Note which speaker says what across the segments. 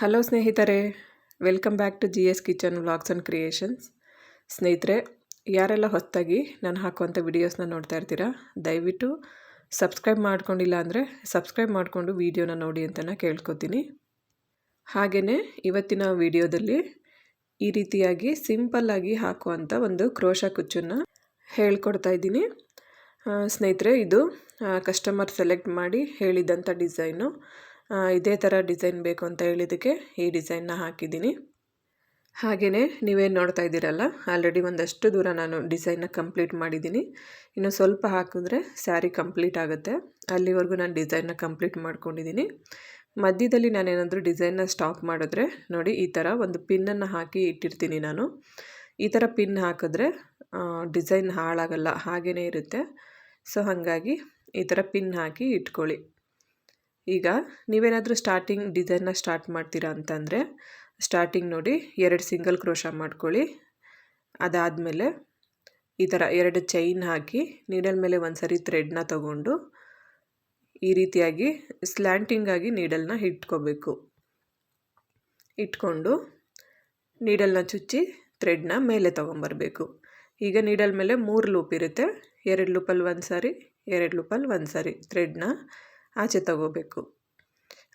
Speaker 1: Hello ಸ್ನೇಹಿತರೆ, welcome back to G S kitchen vlogs and creations. ಸ್ನೇಹಿತರೆ, ಯಾರೆಲ್ಲ ಹೊತ್ತಾಗಿ ನಾನು ಹಾಕುವಂಥ ವಿಡಿಯೋಸ್ನ ನೋಡ್ತಾ ಇರ್ತೀರಾ, ದಯವಿಟ್ಟು ಸಬ್ಸ್ಕ್ರೈಬ್ ಮಾಡ್ಕೊಂಡಿಲ್ಲ ಅಂದರೆ ಸಬ್ಸ್ಕ್ರೈಬ್ ಮಾಡಿಕೊಂಡು ವೀಡಿಯೋನ ನೋಡಿ ಅಂತ ಕೇಳ್ಕೊತೀನಿ. ಹಾಗೆಯೇ ಇವತ್ತಿನ ವಿಡಿಯೋದಲ್ಲಿ ಈ ರೀತಿಯಾಗಿ ಸಿಂಪಲ್ಲಾಗಿ ಹಾಕುವಂಥ ಒಂದು ಕ್ರೋಶ ಕುಚ್ಚನ್ನು ಹೇಳ್ಕೊಡ್ತಾ ಇದ್ದೀನಿ. ಸ್ನೇಹಿತರೆ, ಇದು ಕಸ್ಟಮರ್ ಸೆಲೆಕ್ಟ್ ಮಾಡಿ ಹೇಳಿದಂಥ ಡಿಸೈನು. ಇದೇ ಥರ ಡಿಸೈನ್ ಬೇಕು ಅಂತ ಹೇಳಿದ್ದಕ್ಕೆ ಈ ಡಿಸೈನ್ನ ಹಾಕಿದ್ದೀನಿ. ಹಾಗೆಯೇ ನೀವೇನು ನೋಡ್ತಾ ಇದ್ದೀರಲ್ಲ, ಆಲ್ರೆಡಿ ಒಂದಷ್ಟು ದೂರ ನಾನು ಡಿಸೈನ್ನ ಕಂಪ್ಲೀಟ್ ಮಾಡಿದ್ದೀನಿ. ಇನ್ನು ಸ್ವಲ್ಪ ಹಾಕಿದ್ರೆ ಸ್ಯಾರಿ ಕಂಪ್ಲೀಟ್ ಆಗುತ್ತೆ. ಅಲ್ಲಿವರೆಗೂ ನಾನು ಡಿಸೈನ್ನ ಕಂಪ್ಲೀಟ್ ಮಾಡ್ಕೊಂಡಿದ್ದೀನಿ. ಮಧ್ಯದಲ್ಲಿ ನಾನೇನಾದರೂ ಡಿಸೈನ್ನ ಸ್ಟಾಪ್ ಮಾಡಿದ್ರೆ, ನೋಡಿ ಈ ಥರ ಒಂದು ಪಿನ್ನನ್ನು ಹಾಕಿ ಇಟ್ಟಿರ್ತೀನಿ ನಾನು. ಈ ಥರ ಪಿನ್ ಹಾಕಿದ್ರೆ ಡಿಸೈನ್ ಹಾಳಾಗಲ್ಲ ಹಾಗೇ ಇರುತ್ತೆ. ಸೊ, ಹಾಗಾಗಿ ಈ ಥರ ಪಿನ್ ಹಾಕಿ ಇಟ್ಕೊಳ್ಳಿ. ಈಗ ನೀವೇನಾದರೂ ಸ್ಟಾರ್ಟಿಂಗ್ ಡಿಸೈನ್ನ ಸ್ಟಾರ್ಟ್ ಮಾಡ್ತೀರಾ ಅಂತಂದರೆ ಸ್ಟಾರ್ಟಿಂಗ್ ನೋಡಿ ಎರಡು ಸಿಂಗಲ್ ಕ್ರೋಶ ಮಾಡ್ಕೊಳ್ಳಿ. ಅದಾದಮೇಲೆ ಈ ಥರ ಎರಡು ಚೈನ್ ಹಾಕಿ ನೀಡಲ್ ಮೇಲೆ ಒಂದು ಸರಿ ಥ್ರೆಡ್ನ ತಗೊಂಡು ಈ ರೀತಿಯಾಗಿ ಸ್ಲ್ಯಾಂಟಿಂಗಾಗಿ ನೀಡಲ್ನ ಇಟ್ಕೋಬೇಕು. ಇಟ್ಕೊಂಡು ನೀಡಲ್ನ ಚುಚ್ಚಿ ಥ್ರೆಡ್ನ ಮೇಲೆ ತೊಗೊಂಬರ್ಬೇಕು. ಈಗ ನೀಡಲ್ ಮೇಲೆ ಮೂರು ಲೂಪ್ ಇರುತ್ತೆ. ಎರಡು ಲೂಪಲ್ಲಿ ಒಂದು ಸಾರಿ ಎರಡು ಲೂಪಲ್ಲಿ ಒಂದು ಸಾರಿ ಥ್ರೆಡ್ನ ಆಚೆ ತಗೋಬೇಕು.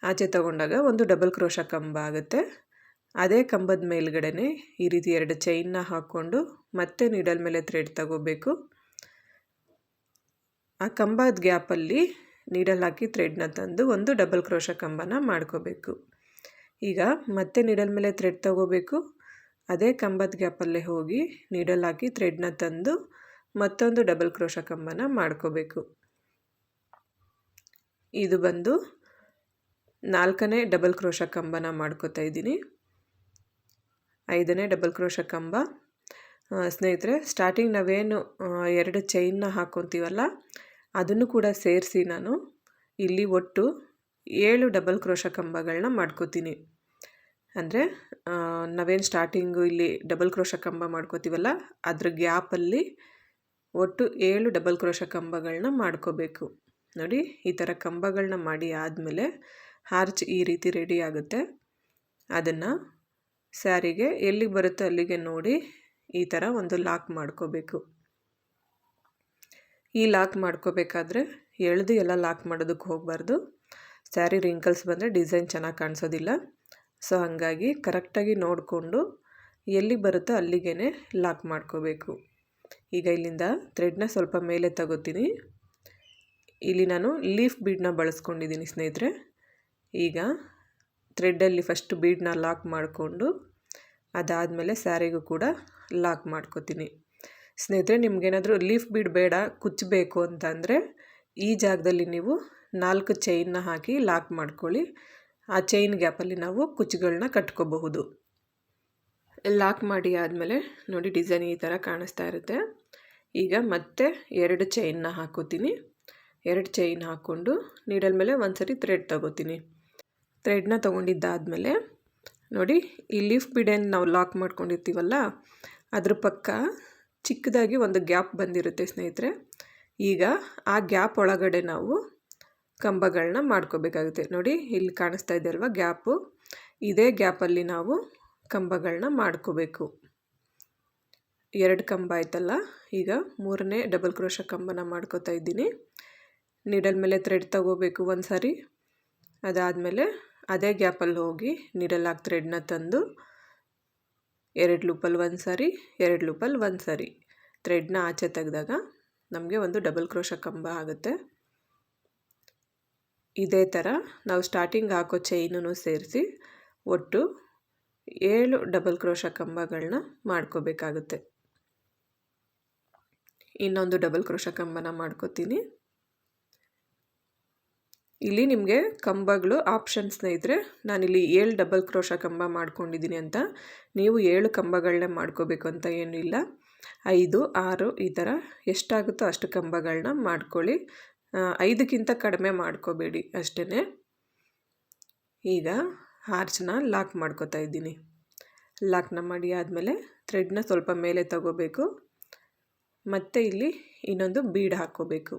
Speaker 1: ಆಚೆ ತಗೊಂಡಾಗ ಒಂದು ಡಬಲ್ ಕ್ರೋಶ ಕಂಬ ಆಗುತ್ತೆ. ಅದೇ ಕಂಬದ ಮೇಲ್ಗಡೆ ಈ ರೀತಿ ಎರಡು ಚೈನ್ನ ಹಾಕ್ಕೊಂಡು ಮತ್ತೆ ನೀಡಲ್ ಮೇಲೆ ಥ್ರೆಡ್ ತಗೋಬೇಕು. ಆ ಕಂಬದ ಗ್ಯಾಪಲ್ಲಿ ನೀಡಲ್ ಹಾಕಿ ಥ್ರೆಡ್ನ ತಂದು ಒಂದು ಡಬಲ್ ಕ್ರೋಶ ಕಂಬನ ಮಾಡ್ಕೋಬೇಕು. ಈಗ ಮತ್ತೆ ನೀಡಲ್ ಮೇಲೆ ಥ್ರೆಡ್ ತಗೋಬೇಕು. ಅದೇ ಕಂಬದ ಗ್ಯಾಪಲ್ಲೇ ಹೋಗಿ ನೀಡಲ್ ಹಾಕಿ ಥ್ರೆಡ್ನ ತಂದು ಮತ್ತೊಂದು ಡಬಲ್ ಕ್ರೋಶ ಕಂಬನ ಮಾಡ್ಕೋಬೇಕು. ಇದು ಬಂದು ನಾಲ್ಕನೇ ಡಬಲ್ ಕ್ರೋಶ ಕಂಬನ ಮಾಡ್ಕೋತಾ ಇದ್ದೀನಿ. ಐದನೇ ಡಬಲ್ ಕ್ರೋಶ ಕಂಬ. ಸ್ನೇಹಿತರೆ ಸ್ಟಾರ್ಟಿಂಗ್ ನಾವೇನು ಎರಡು ಚೈನ್ನ ಹಾಕ್ಕೊತೀವಲ್ಲ ಅದನ್ನು ಕೂಡ ಸೇರಿಸಿ ನಾನು ಇಲ್ಲಿ ಒಟ್ಟು ಏಳು ಡಬಲ್ ಕ್ರೋಶ ಕಂಬಗಳನ್ನ ಮಾಡ್ಕೋತೀನಿ. ಅಂದರೆ ನಾವೇನು ಸ್ಟಾರ್ಟಿಂಗು ಇಲ್ಲಿ ಡಬಲ್ ಕ್ರೋಶ ಕಂಬ ಮಾಡ್ಕೋತೀವಲ್ಲ, ಅದ್ರ ಗ್ಯಾಪಲ್ಲಿ ಒಟ್ಟು ಏಳು ಡಬಲ್ ಕ್ರೋಶ ಕಂಬಗಳನ್ನ ಮಾಡ್ಕೋಬೇಕು. ನೋಡಿ, ಈ ಥರ ಕಂಬಗಳನ್ನ ಮಾಡಿ ಆದಮೇಲೆ ಹಾರ್ಚ್ ಈ ರೀತಿ ರೆಡಿ ಆಗುತ್ತೆ. ಅದನ್ನು ಸ್ಯಾರಿಗೆ ಎಲ್ಲಿಗೆ ಬರುತ್ತೋ ಅಲ್ಲಿಗೆ ನೋಡಿ ಈ ಥರ ಒಂದು ಲಾಕ್ ಮಾಡ್ಕೋಬೇಕು. ಈ ಲಾಕ್ ಮಾಡ್ಕೋಬೇಕಾದ್ರೆ ಎಳೆದು ಎಲ್ಲ ಲಾಕ್ ಮಾಡೋದಕ್ಕೆ ಹೋಗಬಾರ್ದು. ಸ್ಯಾರಿ ರಿಂಕಲ್ಸ್ ಬಂದರೆ ಡಿಸೈನ್ ಚೆನ್ನಾಗಿ ಕಾಣಿಸೋದಿಲ್ಲ. ಸೊ, ಹಾಗಾಗಿ ಕರೆಕ್ಟಾಗಿ ನೋಡಿಕೊಂಡು ಎಲ್ಲಿ ಬರುತ್ತೋ ಅಲ್ಲಿಗೆ ಲಾಕ್ ಮಾಡ್ಕೋಬೇಕು. ಈಗ ಇಲ್ಲಿಂದ ಥ್ರೆಡ್ನ ಸ್ವಲ್ಪ ಮೇಲೆ ತಗೋತೀನಿ. ಇಲ್ಲಿ ನಾನು ಲೀಫ್ ಬೀಡನ್ನ ಬಳಸ್ಕೊಂಡಿದ್ದೀನಿ ಸ್ನೇಹಿತರೆ. ಈಗ ಥ್ರೆಡ್ಡಲ್ಲಿ ಫಸ್ಟ್ ಬೀಡನ್ನ ಲಾಕ್ ಮಾಡಿಕೊಂಡು ಅದಾದಮೇಲೆ ಸ್ಯಾರಿಗೂ ಕೂಡ ಲಾಕ್ ಮಾಡ್ಕೋತೀನಿ. ಸ್ನೇಹಿತರೆ, ನಿಮಗೇನಾದರೂ ಲೀಫ್ ಬೀಡ್ ಬೇಡ ಕುಚ್ಚಬೇಕು ಅಂತಂದರೆ ಈ ಜಾಗದಲ್ಲಿ ನೀವು ನಾಲ್ಕು ಚೈನ್ನ ಹಾಕಿ ಲಾಕ್ ಮಾಡ್ಕೊಳ್ಳಿ. ಆ ಚೈನ್ ಗ್ಯಾಪಲ್ಲಿ ನಾವು ಕುಚ್ಚುಗಳನ್ನ ಕಟ್ಕೋಬಹುದು. ಲಾಕ್ ಮಾಡಿ ಆದಮೇಲೆ ನೋಡಿ ಡಿಸೈನ್ ಈ ಥರ ಕಾಣಿಸ್ತಾ ಇರುತ್ತೆ. ಈಗ ಮತ್ತೆ ಎರಡು ಚೈನ್ನ ಹಾಕೋತೀನಿ. ಎರಡು ಚೈನ್ ಹಾಕ್ಕೊಂಡು ನೀಡಲ್ ಮೇಲೆ ಒಂದು ಸರಿ ಥ್ರೆಡ್ ತಗೋತೀನಿ. ಥ್ರೆಡ್ನ ತೊಗೊಂಡಿದ್ದಾದಮೇಲೆ ನೋಡಿ, ಈ ಲೀಫ್ ಬಿಡೆನ್ ನಾವು ಲಾಕ್ ಮಾಡ್ಕೊಂಡಿರ್ತೀವಲ್ಲ, ಅದ್ರ ಪಕ್ಕ ಚಿಕ್ಕದಾಗಿ ಒಂದು ಗ್ಯಾಪ್ ಬಂದಿರುತ್ತೆ ಸ್ನೇಹಿತರೆ. ಈಗ ಆ ಗ್ಯಾಪ್ ಒಳಗಡೆ ನಾವು ಕಂಬಗಳನ್ನ ಮಾಡ್ಕೋಬೇಕಾಗುತ್ತೆ. ನೋಡಿ, ಇಲ್ಲಿ ಕಾಣಿಸ್ತಾ ಇದೆ ಅಲ್ವಾ ಗ್ಯಾಪು ಇದೇ ಗ್ಯಾಪಲ್ಲಿ ನಾವು ಕಂಬಗಳನ್ನ ಮಾಡ್ಕೋಬೇಕು. ಎರಡು ಕಂಬ ಆಯ್ತಲ್ಲ, ಈಗ ಮೂರನೇ ಡಬಲ್ ಕ್ರೋಶ ಕಂಬನ ಮಾಡ್ಕೋತಾ ಇದ್ದೀನಿ. ನೀಡಲ್ ಮೇಲೆ ಥ್ರೆಡ್ ತಗೋಬೇಕು ಒಂದು ಸಾರಿ ಅದಾದಮೇಲೆ ಅದೇ ಗ್ಯಾಪಲ್ಲಿ ಹೋಗಿ ನೀಡಲ್ ಹಾಕಿ ಥ್ರೆಡ್ನ ತಂದು ಎರಡು ಲೂಪಲ್ಲಿ ಒಂದು ಸಾರಿ ಎರಡು ಲೂಪಲ್ಲಿ ಒಂದು ಸಾರಿ ಥ್ರೆಡ್ನ ಆಚೆ ತೆಗೆದಾಗ ನಮಗೆ ಒಂದು ಡಬಲ್ ಕ್ರೋಶ ಕಂಬ ಆಗುತ್ತೆ. ಇದೇ ಥರ ನಾವು ಸ್ಟಾರ್ಟಿಂಗ್ ಹಾಕೋ ಚೈನೂ ಸೇರಿಸಿ ಒಟ್ಟು ಏಳು ಡಬಲ್ ಕ್ರೋಶ ಕಂಬಗಳನ್ನ ಮಾಡ್ಕೋಬೇಕಾಗುತ್ತೆ. ಇನ್ನೊಂದು ಡಬಲ್ ಕ್ರೋಶ ಕಂಬನ ಮಾಡ್ಕೋತೀನಿ. ಇಲ್ಲಿ ನಿಮಗೆ ಕಂಬಗಳು ಆಪ್ಷನ್ ಸ್ನೇಹಿತರೆ ನಾನಿಲ್ಲಿ ಏಳು ಡಬಲ್ ಕ್ರೋಶ ಕಂಬ ಮಾಡ್ಕೊಂಡಿದ್ದೀನಿ ಅಂತ. ನೀವು ಏಳು ಕಂಬಗಳನ್ನೇ ಮಾಡ್ಕೋಬೇಕು ಅಂತ ಏನಿಲ್ಲ. ಐದು, ಆರು ಈ ಥರ ಎಷ್ಟಾಗುತ್ತೋ ಅಷ್ಟು ಕಂಬಗಳನ್ನ ಮಾಡ್ಕೊಳ್ಳಿ. ಐದಕ್ಕಿಂತ ಕಡಿಮೆ ಮಾಡ್ಕೋಬೇಡಿ ಅಷ್ಟೇ ಈಗ ಆರ್ಚನ ಲಾಕ್ ಮಾಡ್ಕೋತಾ ಇದ್ದೀನಿ. ಲಾಕ್ನ ಮಾಡಿ ಆದಮೇಲೆ ಥ್ರೆಡ್ನ ಸ್ವಲ್ಪ ಮೇಲೆ ತಗೋಬೇಕು. ಮತ್ತು ಇಲ್ಲಿ ಇನ್ನೊಂದು ಬೀಡ್ ಹಾಕ್ಕೋಬೇಕು.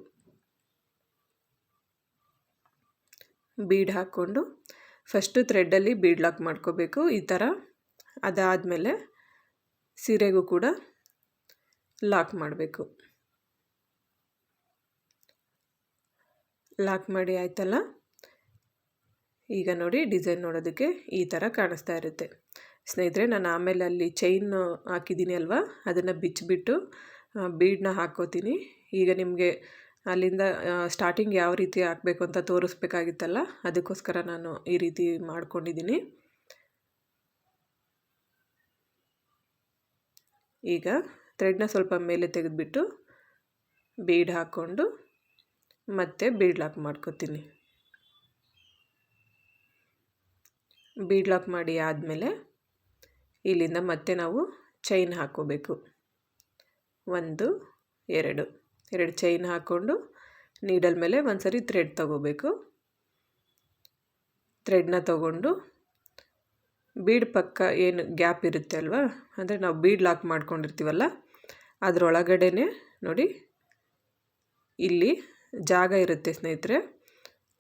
Speaker 1: ಬೀಡ್ ಹಾಕ್ಕೊಂಡು ಫಸ್ಟು ಥ್ರೆಡ್ಡಲ್ಲಿ ಬೀಡ್ ಲಾಕ್ ಮಾಡ್ಕೋಬೇಕು ಈ ಥರ. ಅದಾದಮೇಲೆ ಸೀರೆಗೂ ಕೂಡ ಲಾಕ್ ಮಾಡಬೇಕು. ಲಾಕ್ ಮಾಡಿ ಆಯ್ತಲ್ಲ? ಈಗ ನೋಡಿ ಡಿಸೈನ್ ನೋಡೋದಕ್ಕೆ ಈ ಥರ ಕಾಣಿಸ್ತಾ ಇರುತ್ತೆ. ಸ್ನೇಹಿತರೆ, ನಾನು ಆಮೇಲೆ ಅಲ್ಲಿ ಚೈನ್ ಹಾಕಿದ್ದೀನಿ ಅಲ್ವಾ? ಅದನ್ನು ಬಿಚ್ಚಿಬಿಟ್ಟು ಬೀಡನ್ನ ಹಾಕ್ಕೋತೀನಿ. ಈಗ ನಿಮಗೆ ಅಲ್ಲಿಂದ ಸ್ಟಾರ್ಟಿಂಗ್ ಯಾವ ರೀತಿ ಹಾಕಬೇಕು ಅಂತ ತೋರಿಸ್ಬೇಕಾಗಿತ್ತಲ್ಲ, ಅದಕ್ಕೋಸ್ಕರ ನಾನು ಈ ರೀತಿ ಮಾಡ್ಕೊಂಡಿದ್ದೀನಿ. ಈಗ ಥ್ರೆಡ್ನ ಸ್ವಲ್ಪ ಮೇಲೆ ತೆಗೆದುಬಿಟ್ಟು ಬೀಡ್ ಹಾಕ್ಕೊಂಡು ಮತ್ತೆ ಬೀಡ್ ಲಾಕ್ ಮಾಡ್ಕೋತೀನಿ. ಬೀಡ್ ಲಾಕ್ ಮಾಡಿ ಆದಮೇಲೆ ಇಲ್ಲಿಂದ ಮತ್ತೆ ನಾವು ಚೈನ್ ಹಾಕೋಬೇಕು ಒಂದು, ಎರಡು. ಎರಡು ಚೈನ್ ಹಾಕ್ಕೊಂಡು ನೀಡಲ್ ಮೇಲೆ ಒಂದು ಸರಿ ಥ್ರೆಡ್ ತಗೋಬೇಕು ಥ್ರೆಡ್ನ ತಗೊಂಡು ಬೀಡ್ ಪಕ್ಕ ಏನು ಗ್ಯಾಪ್ ಇರುತ್ತೆ ಅಲ್ವಾ? ಅಂದರೆ ನಾವು ಬೀಡ್ ಲಾಕ್ ಮಾಡ್ಕೊಂಡಿರ್ತೀವಲ್ಲ ಅದರೊಳಗಡೆ ನೋಡಿ ಇಲ್ಲಿ ಜಾಗ ಇರುತ್ತೆ ಸ್ನೇಹಿತರೆ,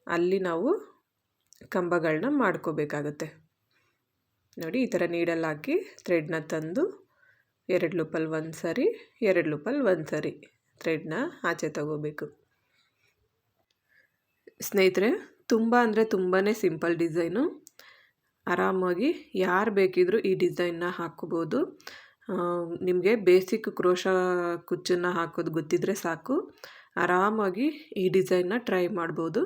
Speaker 1: ಅಲ್ಲಿ ನಾವು ಕಂಬಗಳನ್ನ ಮಾಡ್ಕೋಬೇಕಾಗತ್ತೆ. ನೋಡಿ ಈ ಥರ ನೀಡಲ್ಲಿ ಹಾಕಿ ಥ್ರೆಡ್ನ ತಂದು ಎರಡು ಲೂಪಲ್ಲಿ ಒಂದು ಸರಿ ಎರಡು ಲೂಪಲ್ಲಿ ಒಂದು ಸರಿ ಥ್ರೆಡ್ನ ಆಚೆ ತಗೋಬೇಕು. ಸ್ನೇಹಿತರೆ, ತುಂಬ ಅಂದರೆ ತುಂಬಾ ಸಿಂಪಲ್ ಡಿಸೈನು. ಆರಾಮಾಗಿ ಯಾರು ಬೇಕಿದ್ದರೂ ಈ ಡಿಸೈನ್ನ ಹಾಕ್ಕೋಬೋದು ನಿಮಗೆ ಬೇಸಿಕ್ ಕ್ರೋಶ ಕುಚ್ಚನ್ನು ಹಾಕೋದು ಗೊತ್ತಿದ್ದರೆ ಸಾಕು. ಆರಾಮಾಗಿ ಈ ಡಿಸೈನ್ನ ಟ್ರೈ ಮಾಡ್ಬೋದು.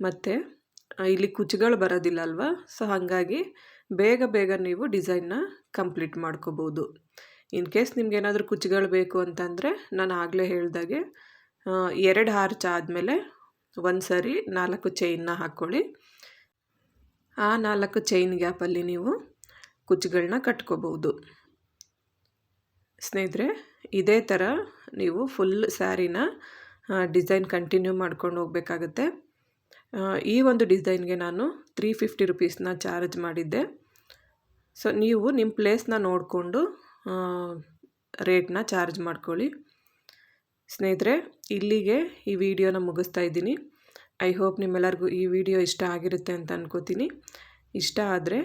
Speaker 1: ಮತ್ತು ಇಲ್ಲಿ ಕುಚ್ಚುಗಳು ಬರೋದಿಲ್ಲ ಅಲ್ವಾ? ಸೊ, ಹಾಗಾಗಿ ಬೇಗ ಬೇಗ ನೀವು ಡಿಸೈನ್ನ ಕಂಪ್ಲೀಟ್ ಮಾಡ್ಕೋಬೋದು. ಇನ್ ಕೇಸ್ ನಿಮ್ಗೆ ಏನಾದರೂ ಕುಚ್ಚುಗಳು ಬೇಕು ಅಂತಂದರೆ ನಾನು ಆಗಲೇ ಹೇಳಿದಾಗೆ ಎರಡು ಹಾರ್ಚ್ ಆದಮೇಲೆ ಒಂದು ಸರಿ ನಾಲ್ಕು ಚೈನ್ನ ಹಾಕ್ಕೊಳ್ಳಿ ಆ ನಾಲ್ಕು ಚೈನ್ ಗ್ಯಾಪಲ್ಲಿ ನೀವು ಕುಚ್ಚುಗಳನ್ನ ಕಟ್ಕೋಬೋದು ಸ್ನೇಹಿತರೆ, ಇದೇ ಥರ ನೀವು ಫುಲ್ ಸ್ಯಾರಿನ ಡಿಸೈನ್ ಕಂಟಿನ್ಯೂ ಮಾಡ್ಕೊಂಡು ಹೋಗಬೇಕಾಗತ್ತೆ. ಈ ಒಂದು ಡಿಸೈನ್ಗೆ ನಾನು ತ್ರೀ ಫಿಫ್ಟಿ ರುಪೀಸ್ನ ಚಾರ್ಜ್ ಮಾಡಿದ್ದೆ. ಸೊ ನೀವು ನಿಮ್ಮ ಪ್ಲೇಸ್ನ ನೋಡಿಕೊಂಡು ರೇಟ್ನ ಚಾರ್ಜ್ ಮಾಡ್ಕೊಳ್ಳಿ. ಸ್ನೇಹಿತರೆ, ಇಲ್ಲಿಗೆ ಈ ವಿಡಿಯೋನ ಮುಗಿಸ್ತಾ ಇದ್ದೀನಿ. ಐ ಹೋಪ್ ನಿಮ್ಮೆಲ್ಲರಿಗೂ ಈ ವಿಡಿಯೋ ಇಷ್ಟ ಆಗಿರುತ್ತೆ ಅಂತ ಅನ್ಕೋತೀನಿ. ಇಷ್ಟ ಆದರೆ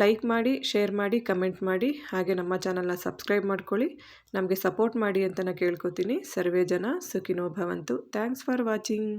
Speaker 1: ಲೈಕ್ ಮಾಡಿ, ಶೇರ್ ಮಾಡಿ, ಕಮೆಂಟ್ ಮಾಡಿ, ಹಾಗೆ ನಮ್ಮ ಚಾನಲ್ನ ಸಬ್ಸ್ಕ್ರೈಬ್ ಮಾಡ್ಕೊಳ್ಳಿ. ನಮಗೆ ಸಪೋರ್ಟ್ ಮಾಡಿ ಅಂತ ನಾನು ಕೇಳ್ಕೊತೀನಿ. ಸರ್ವೇ ಜನ ಸುಖಿನೋ ಭವಂತು. Thanks for watching.